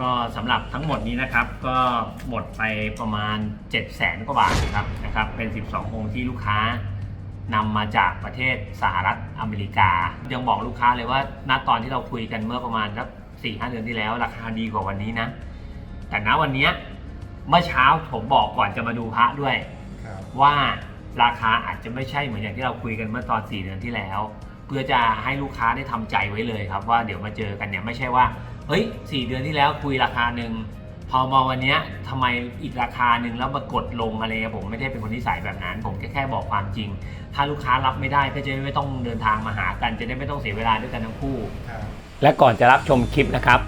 ก็สำหรับทั้งหมดนี้นะครับ ก็หมดไปประมาณ 7 0 0แสนกว่าบาทครับนะครับ เป็น 12 องค์ที่ลูกค้านำมาจากประเทศสหรัฐอเมริกา ยังบอกลูกค้าเลยว่าณตอนที่เราคุยกันเมื่อประมาณสักสี่ห้าเดือนที่แล้ว ราคาดีกว่าวันนี้นะ แต่ณวันเนี้ยเมื่อเช้าผมบอกก่อนจะมาดูพระด้วย ครับว่าราคาอาจจะไม่ใช่เหมือนอย่างที่เราคุยกันเมื่อตอน4เดือนที่แล้ว เพื่อจะให้ลูกค้าได้ทำใจไว้เลยครับว่าเดี๋ยวมาเจอกันเนี่ยไม่ใช่ว่า เฮ้ย4เดือนที่แล้วคุยราคาหนึ่งพอมาวันเนี้ยทำไมอีกราคาหนึ่งแล้วมากดลงอะไรเงี้ยผมไม่ได้เป็นคนที่สายแบบนั้น ผมแค่แค่บอกความจริง ถ้าลูกค้ารับไม่ได้ก็จะได้ไม่ต้องเดินทางมาหากัน จะได้ไม่ต้องเสียเวลาด้วยกันทั้งคู่ครับและก่อนจะรับชมคลิปนะครับ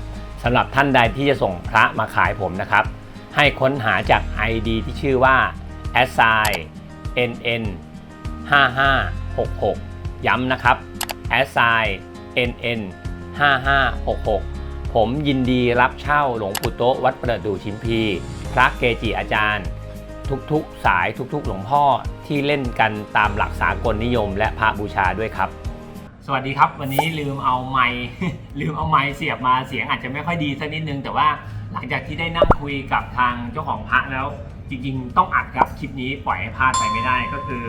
สำหรับท่านใดที่จะส่งพระมาขายผมนะครับ ให้ค้นหาจาก ID ที่ชื่อว่า a s i nn 5566 ย้ำนะครับ a s i nn 5566 ผมยินดีรับเช่าหลวงปู่โตะวัดประดู่ชิมพี พระเกจิอาจารย์ ทุกๆสายทุกๆ หลวงพ่อที่เล่นกันตามหลักสากลนิยม และพระบูชาด้วยครับ สวัสดีครับ วันนี้ลืมเอาไมค์ลืมเอาไมค์เสียบมาเสียงอาจจะไม่ค่อยดีสักนิดนึง แต่ว่าหลังจากที่ได้นั่งคุยกับทางเจ้าของพระแล้ว จริงๆ ต้องอัดครับคลิปนี้ปล่อยให้พลาดไปไม่ได้ก็คือ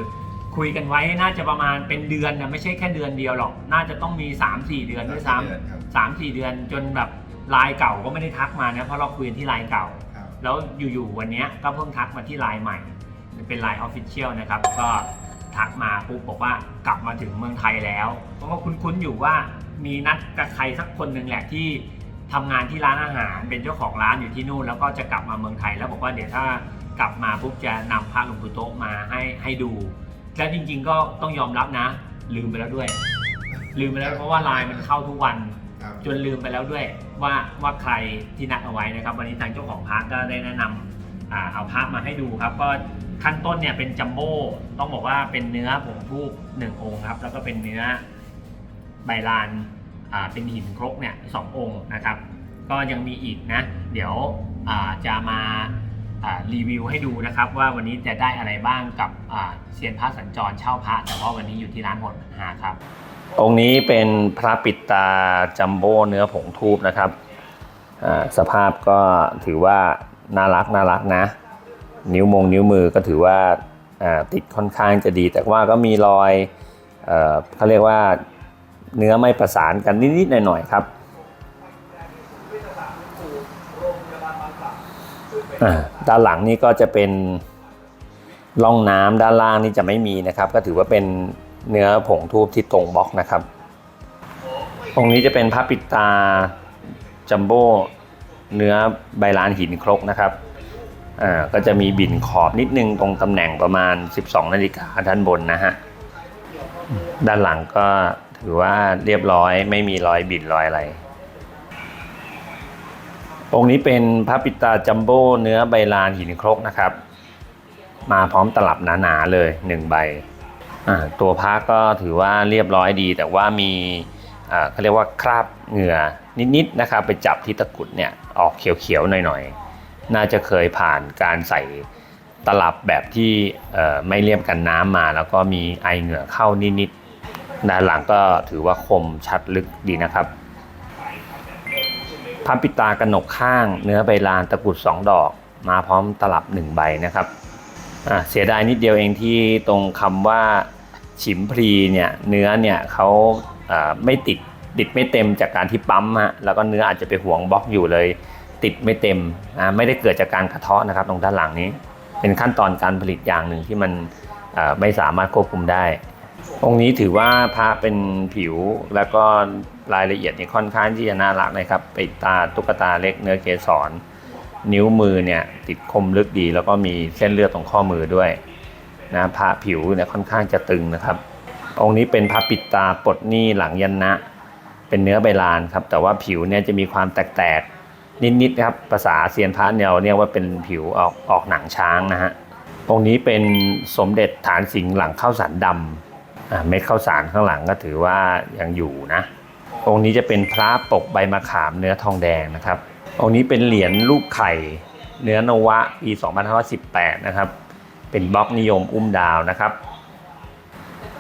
คุยกันไว้น่าจะประมาณเป็นเดือนนะไม่ใช่แค่เดือนเดียวหรอก น่าจะต้องมี 3-4 เดือนด้วยซ้เดือนครับำสามสี่เดือนจนแบบไลน์เก่าก็ไม่ได้ทักมานะเพราะเราคุยกันที่ไลน์เก่า ครับ แล้วอยู่ๆวันเนี้ยก็เพิ่งทักมาที่ไลน์ใหม่ เป็นไลน์ออฟฟิเชียลนะครับ ก็ทักมาปุ๊บบอกว่ากลับมาถึงเมืองไทยแล้วเพราะว่าคุ้นๆอยู่ว่ามีนัดกับใครสักคนหนึ่งแหละที่ทำงานที่ร้านอาหาร เป็นเจ้าของร้านอยู่ที่นู่น แล้วก็จะกลับมาเมืองไทยแล้วบอกว่าเดี๋ยวถ้ากลับมาปุ๊บจะนำพระหลวงปู่โต๊ะมาให้ให้ดู แล้วจริง ๆ ก็ต้องยอมรับนะ ลืมไปแล้วด้วย ลืมไปแล้วเพราะว่าไลน์มันเข้าทุกวัน ครับจนลืมไปแล้วด้วยว่าว่าใครที่นัดเอาไว้นะครับ วันนี้ทางเจ้าของพระก็ได้แนะนำอ่าเอาพระมาให้ดูครับ ก็ขั้นต้นเนี่ยเป็นจัมโบ้ต้องบอกว่าเป็นเนื้อผงทูบหนึ่งองค์ครับ แล้วก็เป็นเนื้อใบลานอ่าเป็นหินครกเนี่ยสององค์นะครับ ก็ยังมีอีกนะ เดี๋ยวอ่าจะมาอ่า รีวิวให้ดูนะครับ ว่าวันนี้จะได้อะไรบ้างกับเซียนพระสัญจรเช่าพระ แต่ว่าวันนี้อยู่ที่ร้านหดหาครับ องค์นี้เป็นพระปิดตาจัมโบ้เนื้อผงทูบนะครับสภาพก็ถือว่าน่ารักน่ารักนะ นิ้วมงนิ้วมือก็ถือว่าติดค่อนข้างจะดี แต่ว่าก็มีรอยเอ่อเขาเรียกว่าเนื้อไม่ประสานกันนิดๆหน่อยๆครับอ่า ด้านหลังนี่ก็จะเป็นร่องน้ำด้านล่างนี่จะไม่มีนะครับ ก็ถือว่าเป็นเนื้อผงทูบที่ตรงบล็อกนะครับองค์นี้จะเป็นพระปิดตาจัมโบ้เนื้อใบลานหินครกนะครับอ่าก็จะมีบินขอบนิดนึงตรงตำแหน่งประมาณ 12นาฬิกาด้านบนนะฮะด้านหลังก็ถือว่าเรียบร้อยไม่มีรอยบิดรอยอะไร องค์นี้เป็นพระปิตาจัมโบ้เนื้อใบลานหินครกนะครับ มาพร้อมตลับหนาๆเลย1ใบตัวพระก็ถือว่าเรียบร้อยดี แต่ว่ามีเขาเรียกว่าคราบเหงื่อนิดๆนะครับ ไปจับที่ตะกุดเนี่ยออกเขียวๆหน่อยๆ น่าจะเคยผ่านการใส่ตลับแบบที่ไม่เลี่ยมกันน้ำมา แล้วก็มีไอเหงื่อเข้านิดๆด้านหลังก็ถือว่าคมชัดลึกดีนะครับ พับปิดตากระหนกข้างเนื้อใบลานตะกรุดสองดอก มาพร้อมตลับหนึ่งใบนะครับเสียดายนิดเดียวเองที่ตรงคำว่าฉิมพรีเนี่ยเนื้อเนี่ยเขาไม่ติดติดไม่เต็มจากการที่ปั๊มฮะแล้วก็เนื้ออาจจะไปห่วงบล็อกอยู่เลย ติดไม่เต็มอ่าไม่ได้เกิดจากการกระเทาะนะครับ ตรงด้านหลังนี้ เป็นขั้นตอนการผลิตอย่างหนึ่งที่มันไม่สามารถควบคุมได้ องค์นี้ถือว่าพระเป็นผิวแล้วก็รายละเอียดนี่ค่อนข้างที่จะน่ารักนะครับปิดตาตุ๊กตาเล็กเนื้อเกสรนิ้วมือเนี่ยติดคมลึกดี แล้วก็มีเส้นเลือดตรงข้อมือด้วยนะพระผิวเนี่ยค่อนข้างจะตึงนะครับ องค์นี้เป็นพระปิดตาปลดหนี้หลังยันนะ เป็นเนื้อใบลานครับ แต่ว่าผิวเนี่ยจะมีความแตกๆนิดๆนะครับภาษาเซียนพระเนี่ยเราเรียกว่าเป็นผิวออกออกหนังช้างนะฮะองค์นี้เป็นสมเด็จฐานสิงห์หลังข้าวสารดำอ่า เม็ดข้าวสารข้างหลังก็ถือว่ายังอยู่นะ องค์นี้จะเป็นพระปกใบมะขามเนื้อทองแดงนะครับ องค์นี้เป็นเหรียญรูปไข่ เนื้อนวะปี2518 นะครับ เป็นบล็อกนิยมอุ้มดาวนะครับ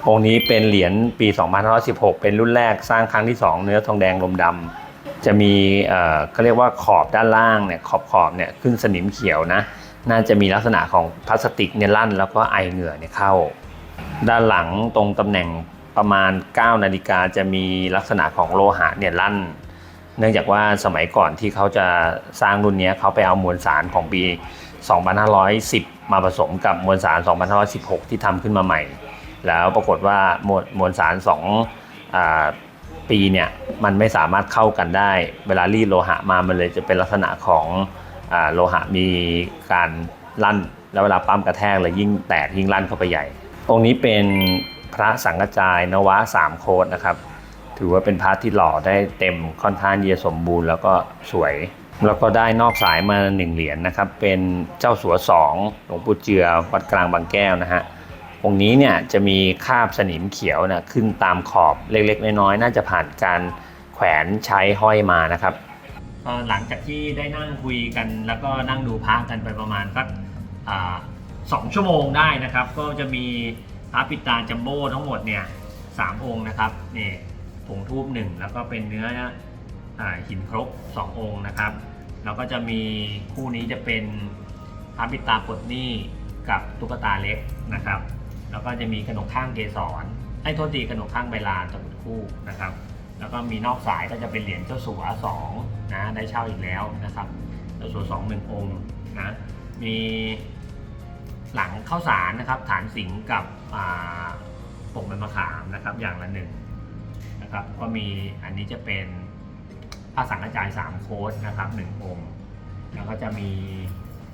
องค์นี้เป็นเหรียญปี2516 เป็นรุ่นแรกสร้างครั้งที่ 2 เนื้อทองแดงลมดำจะมีเอ่อเขาเรียกว่าขอบด้านล่างเนี่ยขอบขอบเนี่ยขึ้นสนิมเขียวนะ น่าจะมีลักษณะของพลาสติกเนี่ยลั่นแล้วก็ไอเหงื่อเนี่ยเข้า ด้านหลังตรงตำแหน่งประมาณ 9 นาฬิกาจะมีลักษณะของโลหะเนี่ยลั่น เนื่องจากว่าสมัยก่อนที่เขาจะสร้างรุ่นนี้เขาไปเอามวลสารของปี 2510 มาผสมกับมวลสาร 2516 ที่ทำขึ้นมาใหม่ แล้วปรากฏว่ามวลมวลสาร2อปีเนี่ยมันไม่สามารถเข้ากันได้ เวลารีดโลหะมามันเลยจะเป็นลักษณะของอโลหะมีการลั่น แล้วเวลาปั๊มกระแทกเลยยิ่งแตกยิ่งลั่นเข้าไปใหญ่ องค์นี้เป็นพระสังกจายนวะสามโคดนะครับ ถือว่าเป็นพระที่หล่อได้เต็มค่อนข้างที่จะสมบูรณ์แล้วก็สวย แล้วก็ได้นอกสายมาหนึ่งเหรียญนะครับ เป็นเจ้าสัวสองหลวงปู่เจือวัดกลางบางแก้วนะฮะองค์นี้เนี่ยจะมีคาบสนิมเขียวนะขึ้นตามขอบเล็กๆ น้อยๆน่าจะผ่านการแขวนใช้ห้อยมานะครับหลังจากที่ได้นั่งคุยกันแล้วก็นั่งดูพระกันไปประมาณสัก สองชั่วโมงได้นะครับ ก็จะมีพระปิดตาจัมโบ้ทั้งหมดเนี่ยสามองค์นะครับนี่ผงทูบหนึ่งแล้วก็เป็นเนื้ออหินครกสององค์นะครับ แล้วก็จะมีคู่นี้จะเป็นพระปิดตาปลดหนี้กับตุ๊กตาเล็กนะครับ แล้วก็จะมีขนมข้างเกสรไอ้โทษทีขนมข้างใบลานตะกุดคู่นะครับ แล้วก็มีนอกสายก็จะเป็นเหรียญเจ้าสัวสองนะได้เช่าอีกแล้วนะครับเจ้าสัวสองหนึ่งองค์นะมี หลังข้าวสารนะครับ ฐานสิงกับปกเป็นมะขามนะครับ อย่างละหนึ่งนะครับ ก็มีอันนี้จะเป็นพระสังฆจายสามโค้ดนะครับหนึ่งองค์ แล้วก็จะมี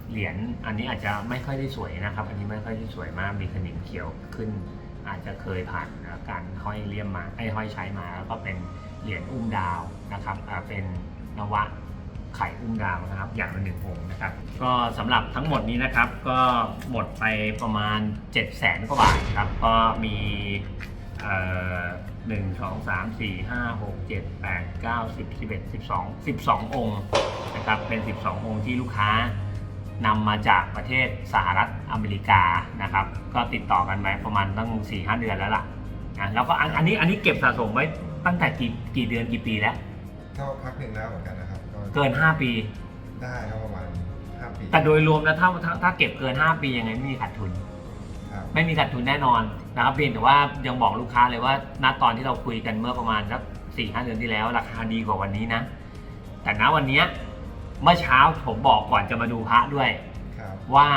เหรียญอันนี้อาจจะไม่ค่อยได้สวยนะครับ อันนี้ไม่ค่อยได้สวยมากมีขนิมเขียวขึ้น อาจจะเคยผ่านการห้อยเลี่ยมมาไอ้ห้อยใช้มาแล้วก็เป็นเหรียญอุ้มดาวนะครับเป็นนวะ ไข่อุ้มดาวนะครับ อย่างละหนึ่งองค์นะครับ ก็สำหรับทั้งหมดนี้นะครับ ก็หมดไปประมาณ 7 0 0แสนกว่าบาทครับก็มีเอ่อหนึ่งสองสามสี่ห้าหกเจ็ดแปดเก้าสิบสิบเอ็ดสิบสองสิบสององค์นะครับเป็น12องค์ที่ลูกค้านำมาจากประเทศสหรัฐอเมริกานะครับ ก็ติดต่อกันไปประมาณตั้ง4ี่หเดือนแล้วล่ะนะแล้วก็อันนี้อันนี้เก็บสะสมไว้ตั้งแต่กี่กี่เดือนกี่ปีแล้วก็พักหนึ่งแล้วเหมือนกันนะ เกิน 5 ปี ได้ครับประมาณห้าปีแต่โดยรวมแล้วถ้าถ้าถ้าเก็บเกิน 5 ปียังไงไม่มีขาดทุน ครับ ไม่มีขาดทุนแน่นอนนะครับเพียงแต่ว่ายังบอกลูกค้าเลยว่าณตอนที่เราคุยกันเมื่อประมาณสักสี่ห้าเดือนที่แล้ว ราคาดีกว่าวันนี้นะ แต่ณวันเนี้ยเมื่อเช้าผมบอกก่อนจะมาดูพระด้วย ครับ ว่า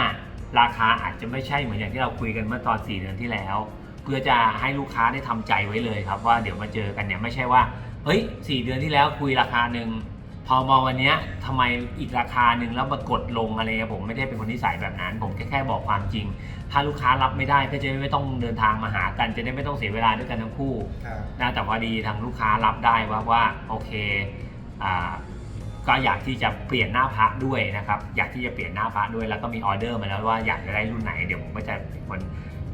ราคาอาจจะไม่ใช่เหมือนอย่างที่เราคุยกันเมื่อตอน 4 เดือนที่แล้ว เพื่อจะให้ลูกค้าได้ทำใจไว้เลยครับว่าเดี๋ยวมาเจอกันเนี่ยไม่ใช่ว่าเฮ้ย 4 เดือนที่แล้วคุยราคาหนึ่ง พอมาวันเนี้ยทำไมอีกราคาหนึ่งแล้วมากดลงอะไรเงี้ยผมไม่ได้เป็นคนนิสัยแบบนั้น ผมแค่แค่บอกความจริง ถ้าลูกค้ารับไม่ได้ก็จะไม่ต้องเดินทางมาหากัน จะได้ไม่ต้องเสียเวลาด้วยกันทั้งคู่ครับนะแต่พอดีทางลูกค้ารับได้ว่าว่าโอเคอ่าก็อยากที่จะเปลี่ยนหน้าพระด้วยนะครับอยากที่จะเปลี่ยนหน้าพระด้วยแล้วก็มีออเดอร์มาแล้วว่าอยากจะได้รุ่นไหนเดี๋ยวผมก็จะเป็นคน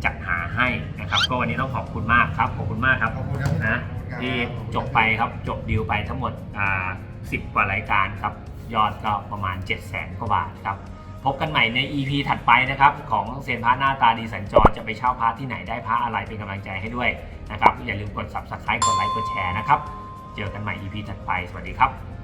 จัดหาให้นะครับ ก็วันนี้ต้องขอบคุณมากครับขอบคุณมากครับขอบคุณครับนะขอบคุณครับที่จบไปครับจบดีลไปทั้งหมดอ่า สิบกว่ารายการครับ ยอดก็ประมาณ 7 0 0 0 0 0กว่าบาทครับ พบกันใหม่ใน EP ถัดไปนะครับ ของเซียนพระหน้าตาดีสัญจรจะไปเช่าพระที่ไหนได้พระอะไรเป็นกำลังใจให้ด้วยนะครับ อย่าลืมกด subscribe กดไลค์กดแชร์นะครับ เจอกันใหม่ EP ถัดไป สวัสดีครับ